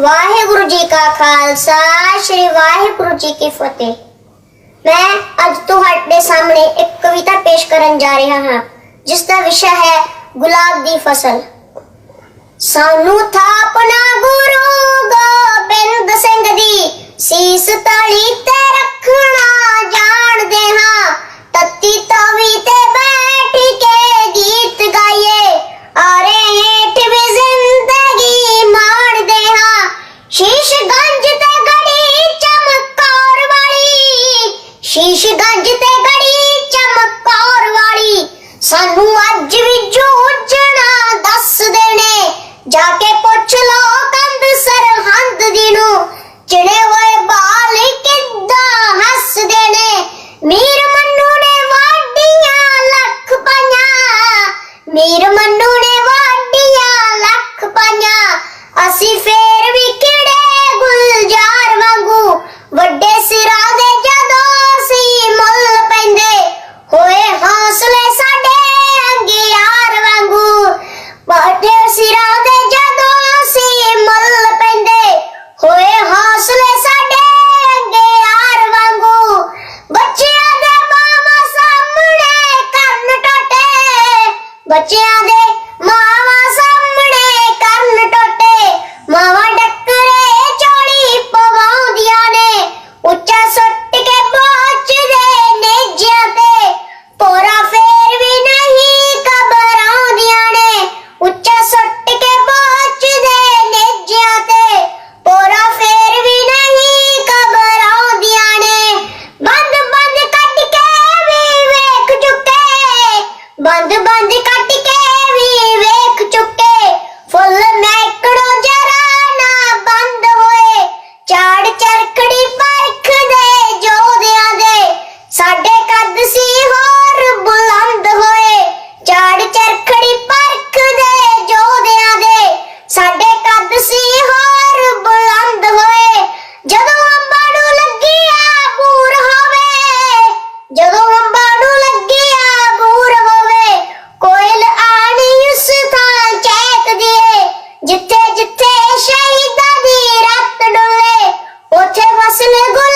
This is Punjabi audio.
ਵਾਹਿਗੁਰੂ ਜੀ ਕਾ ਖਾਲਸਾ, ਸ੍ਰੀ ਵਾਹਿਗੁਰੂ ਜੀ ਕੀ ਫਤਿਹ। ਮੈਂ ਅੱਜ ਤੁਹਾਡੇ ਸਾਹਮਣੇ ਇੱਕ ਕਵਿਤਾ ਪੇਸ਼ ਕਰਨ ਜਾ ਰਿਹਾ ਹਾਂ, ਜਿਸ ਦਾ ਵਿਸ਼ਾ ਹੈ ਗੁਲਾਬ ਦੀ ਫਸਲ। ਸਾਨੂੰ ਥਾਪਨਾ ਗੁਰੂ ਗੋਬਿੰਦ ਸਿੰਘ ਦੀ ਸੀਸ ਤਲੀ ਤੇ ਸ਼ੀਸ਼ਗੰਜ ਤੇ ਗੜੀ ਚਮਕੌਰ ਵਾਲੀ। ਸਾਨੂੰ ਅੱਜ ਵੀ ਜੋ ਉੱਜਣਾ ਦੱਸ ਦੇਣੇ ਜਾ ਕੇ ਪੁੱਛ ਲਓ ਬੱਚਿਆਂ ਦੇ ਮਾਂ 小玫瑰